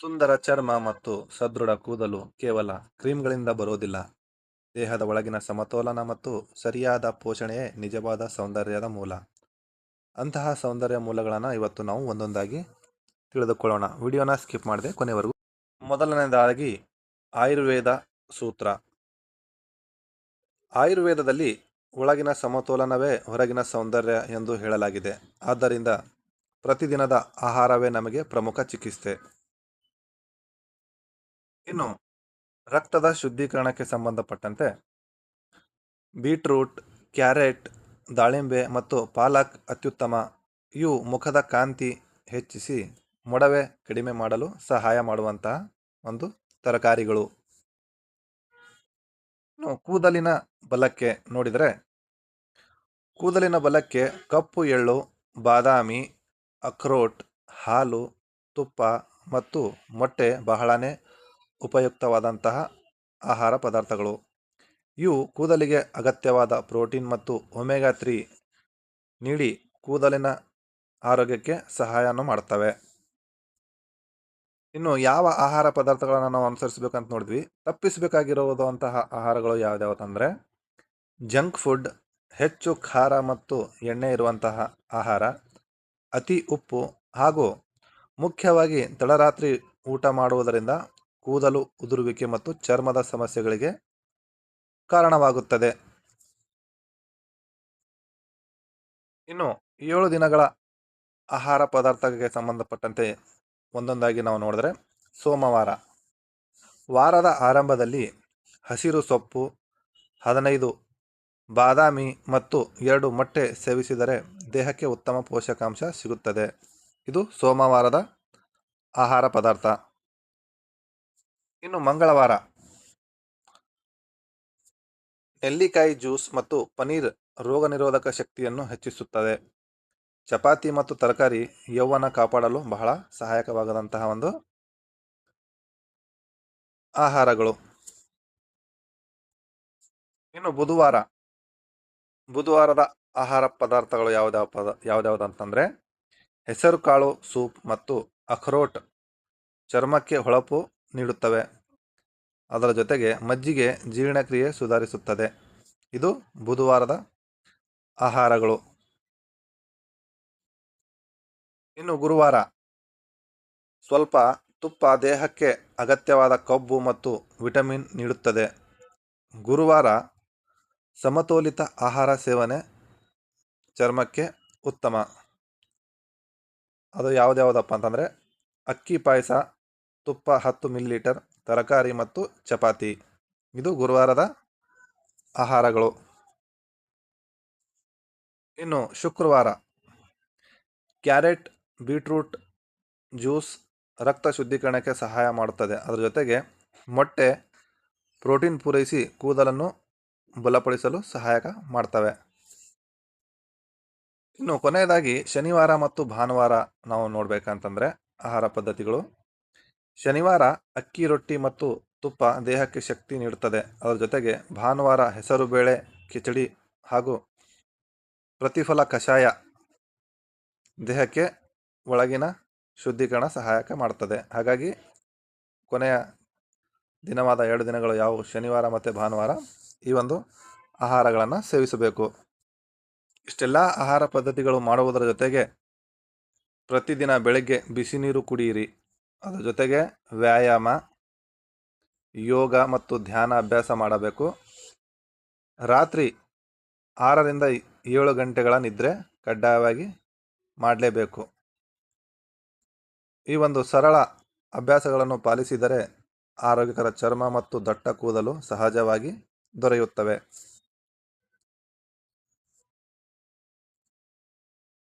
ಸುಂದರ ಚರ್ಮ ಮತ್ತು ಸದೃಢ ಕೂದಲು ಕೇವಲ ಕ್ರೀಮ್ಗಳಿಂದ ಬರೋದಿಲ್ಲ. ದೇಹದ ಒಳಗಿನ ಸಮತೋಲನ ಮತ್ತು ಸರಿಯಾದ ಪೋಷಣೆಯೇ ನಿಜವಾದ ಸೌಂದರ್ಯದ ಮೂಲ. ಅಂತಹ ಸೌಂದರ್ಯ ಮೂಲಗಳನ್ನು ಇವತ್ತು ನಾವು ಒಂದೊಂದಾಗಿ ತಿಳಿದುಕೊಳ್ಳೋಣ. ವಿಡಿಯೋನ ಸ್ಕಿಪ್ ಮಾಡಿದೆ ಕೊನೆವರೆಗೂ ಮೊದಲನೇದಾಗಿ ಆಯುರ್ವೇದ ಸೂತ್ರ. ಆಯುರ್ವೇದದಲ್ಲಿ ಒಳಗಿನ ಸಮತೋಲನವೇ ಹೊರಗಿನ ಸೌಂದರ್ಯ ಎಂದು ಹೇಳಲಾಗಿದೆ. ಆದ್ದರಿಂದ ಪ್ರತಿದಿನದ ಆಹಾರವೇ ನಮಗೆ ಪ್ರಮುಖ ಚಿಕಿತ್ಸೆ. ಇನ್ನು ರಕ್ತದ ಶುದ್ಧೀಕರಣಕ್ಕೆ ಸಂಬಂಧಪಟ್ಟಂತೆ ಬೀಟ್ರೂಟ್, ಕ್ಯಾರೆಟ್, ದಾಳಿಂಬೆ ಮತ್ತು ಪಾಲಕ್ ಅತ್ಯುತ್ತಮ. ಇವು ಮುಖದ ಕಾಂತಿ ಹೆಚ್ಚಿಸಿ ಮೊಡವೆ ಕಡಿಮೆ ಮಾಡಲು ಸಹಾಯ ಮಾಡುವಂತಹ ಒಂದು ತರಕಾರಿಗಳು. ಕೂದಲಿನ ಬಲಕ್ಕೆ ನೋಡಿದರೆ, ಕೂದಲಿನ ಬಲಕ್ಕೆ ಕಪ್ಪು, ಎಳ್ಳು, ಬಾದಾಮಿ, ಅಖ್ರೋಟ್, ಹಾಲು, ತುಪ್ಪ ಮತ್ತು ಮೊಟ್ಟೆ ಬಹಳನೇ ಉಪಯುಕ್ತವಾದಂತಹ ಆಹಾರ ಪದಾರ್ಥಗಳು. ಇವು ಕೂದಲಿಗೆ ಅಗತ್ಯವಾದ ಪ್ರೋಟೀನ್ ಮತ್ತು ಒಮೆಗಾ ತ್ರೀ ನೀಡಿ ಕೂದಲಿನ ಆರೋಗ್ಯಕ್ಕೆ ಸಹಾಯವನ್ನು ಮಾಡ್ತವೆ. ಇನ್ನು ಯಾವ ಆಹಾರ ಪದಾರ್ಥಗಳನ್ನು ನಾವು ಅನುಸರಿಸಬೇಕಂತ ನೋಡಿದ್ವಿ. ತಪ್ಪಿಸಬೇಕಾಗಿರುವುದು ಅಂತಹ ಆಹಾರಗಳು ಯಾವ್ಯಾವುದಂದರೆ ಜಂಕ್ ಫುಡ್, ಹೆಚ್ಚು ಖಾರ ಮತ್ತು ಎಣ್ಣೆ ಇರುವಂತಹ ಆಹಾರ, ಅತಿ ಉಪ್ಪು ಹಾಗೂ ಮುಖ್ಯವಾಗಿ ತಡರಾತ್ರಿ ಊಟ ಮಾಡುವುದರಿಂದ ಕೂದಲು, ಉದುರುವಿಕೆ ಮತ್ತು ಚರ್ಮದ ಸಮಸ್ಯೆಗಳಿಗೆ ಕಾರಣವಾಗುತ್ತದೆ. ಇನ್ನು ಏಳು ದಿನಗಳ ಆಹಾರ ಪದಾರ್ಥಕ್ಕೆ ಸಂಬಂಧಪಟ್ಟಂತೆ ಒಂದೊಂದಾಗಿ ನಾವು ನೋಡಿದ್ರೆ ಸೋಮವಾರ. ವಾರದ ಆರಂಭದಲ್ಲಿ ಹಸಿರು ಸೊಪ್ಪು, ಹದಿನೈದು ಬಾದಾಮಿ ಮತ್ತು ಎರಡು ಮೊಟ್ಟೆ ಸೇವಿಸಿದರೆ ದೇಹಕ್ಕೆ ಉತ್ತಮ ಪೋಷಕಾಂಶ ಸಿಗುತ್ತದೆ. ಇದು ಸೋಮವಾರದ ಆಹಾರ ಪದಾರ್ಥ. ಇನ್ನು ಮಂಗಳವಾರ. ನೆಲ್ಲಿಕಾಯಿ ಜ್ಯೂಸ್ ಮತ್ತು ಪನೀರ್ ರೋಗ ನಿರೋಧಕ ಶಕ್ತಿಯನ್ನು ಹೆಚ್ಚಿಸುತ್ತದೆ. ಚಪಾತಿ ಮತ್ತು ತರಕಾರಿ ಯೌವನ ಕಾಪಾಡಲು ಬಹಳ ಸಹಾಯಕವಾಗದಂತಹ ಒಂದು ಆಹಾರಗಳು. ಇನ್ನು ಬುಧವಾರ. ಬುಧವಾರದ ಆಹಾರ ಪದಾರ್ಥಗಳು ಯಾವ್ದಾವ ಪದ ಯಾವ್ದಾವ್ದು ಅಂತಂದರೆ ಹೆಸರುಕಾಳು ಸೂಪ್ ಮತ್ತು ಅಖ್ರೋಟ್, ಚರ್ಮಕ್ಕೆ ಹೊಳಪು ನೀಡುತ್ತವೆ. ಅದರ ಜೊತೆಗೆ ಮಜ್ಜಿಗೆ ಜೀರ್ಣಕ್ರಿಯೆ ಸುಧಾರಿಸುತ್ತದೆ. ಇದು ಬುಧವಾರದ ಆಹಾರಗಳು. ಇನ್ನು ಗುರುವಾರ ಸ್ವಲ್ಪ ತುಪ್ಪ ದೇಹಕ್ಕೆ ಅಗತ್ಯವಾದ ಕೊಬ್ಬು ಮತ್ತು ವಿಟಮಿನ್ ನೀಡುತ್ತದೆ. ಗುರುವಾರ ಸಮತೋಲಿತ ಆಹಾರ ಸೇವನೆ ಚರ್ಮಕ್ಕೆ ಉತ್ತಮ. ಅದು ಯಾವುದ್ಯಾವುದಪ್ಪ ಅಂತಂದರೆ, ಅಕ್ಕಿ ಪಾಯಸ ತುಪ್ಪ ಹತ್ತು ಮಿಲಿಲೀಟರ್, ತರಕಾರಿ ಮತ್ತು ಚಪಾತಿ. ಇದು ಗುರುವಾರದ ಆಹಾರಗಳು. ಇನ್ನು ಶುಕ್ರವಾರ, ಕ್ಯಾರೆಟ್, ಬೀಟ್ರೂಟ್ ಜ್ಯೂಸ್ ರಕ್ತ ಶುದ್ಧೀಕರಣಕ್ಕೆ ಸಹಾಯ ಮಾಡುತ್ತದೆ. ಅದರ ಜೊತೆಗೆ ಮೊಟ್ಟೆ, ಪ್ರೋಟೀನ್ ಪೂರೈಸಿ ಕೂದಲನ್ನು ಬಲಪಡಿಸಲು ಸಹಾಯಕ ಮಾಡ್ತವೆ. ಇನ್ನು ಕೊನೆಯದಾಗಿ ಶನಿವಾರ ಮತ್ತು ಭಾನುವಾರ ನಾವು ನೋಡಬೇಕಂತಂದರೆ ಆಹಾರ ಪದ್ಧತಿಗಳು. ಶನಿವಾರ ಅಕ್ಕಿ, ರೊಟ್ಟಿ ಮತ್ತು ತುಪ್ಪ ದೇಹಕ್ಕೆ ಶಕ್ತಿ ನೀಡುತ್ತದೆ. ಅದರ ಜೊತೆಗೆ ಭಾನುವಾರ ಹೆಸರುಬೇಳೆ ಕಿಚಡಿ ಹಾಗೂ ಪ್ರತಿಫಲ ಕಷಾಯ ದೇಹಕ್ಕೆ ಒಳಗಿನ ಶುದ್ಧೀಕರಣ ಸಹಾಯಕ ಮಾಡ್ತದೆ ಹಾಗಾಗಿ ಕೊನೆಯ ದಿನವಾದ ಎರಡು ದಿನಗಳು ಯಾವುವು? ಶನಿವಾರ ಮತ್ತು ಭಾನುವಾರ ಈ ಒಂದು ಆಹಾರಗಳನ್ನು ಸೇವಿಸಬೇಕು. ಇಷ್ಟೆಲ್ಲ ಆಹಾರ ಪದ್ಧತಿಗಳು ಮಾಡುವುದರ ಜೊತೆಗೆ ಪ್ರತಿದಿನ ಬೆಳಗ್ಗೆ ಬಿಸಿ ನೀರು ಕುಡಿಯಿರಿ. ಅದರ ಜೊತೆಗೆ ವ್ಯಾಯಾಮ, ಯೋಗ ಮತ್ತು ಧ್ಯಾನ ಅಭ್ಯಾಸ ಮಾಡಬೇಕು. ರಾತ್ರಿ ಆರರಿಂದ ಏಳು ಗಂಟೆಗಳ ನಿದ್ರೆ ಕಡ್ಡಾಯವಾಗಿ ಮಾಡಲೇಬೇಕು. ಈ ಒಂದು ಸರಳ ಅಭ್ಯಾಸಗಳನ್ನು ಪಾಲಿಸಿದರೆ ಆರೋಗ್ಯಕರ ಚರ್ಮ ಮತ್ತು ದಟ್ಟ ಕೂದಲು ಸಹಜವಾಗಿ ದೊರೆಯುತ್ತವೆ.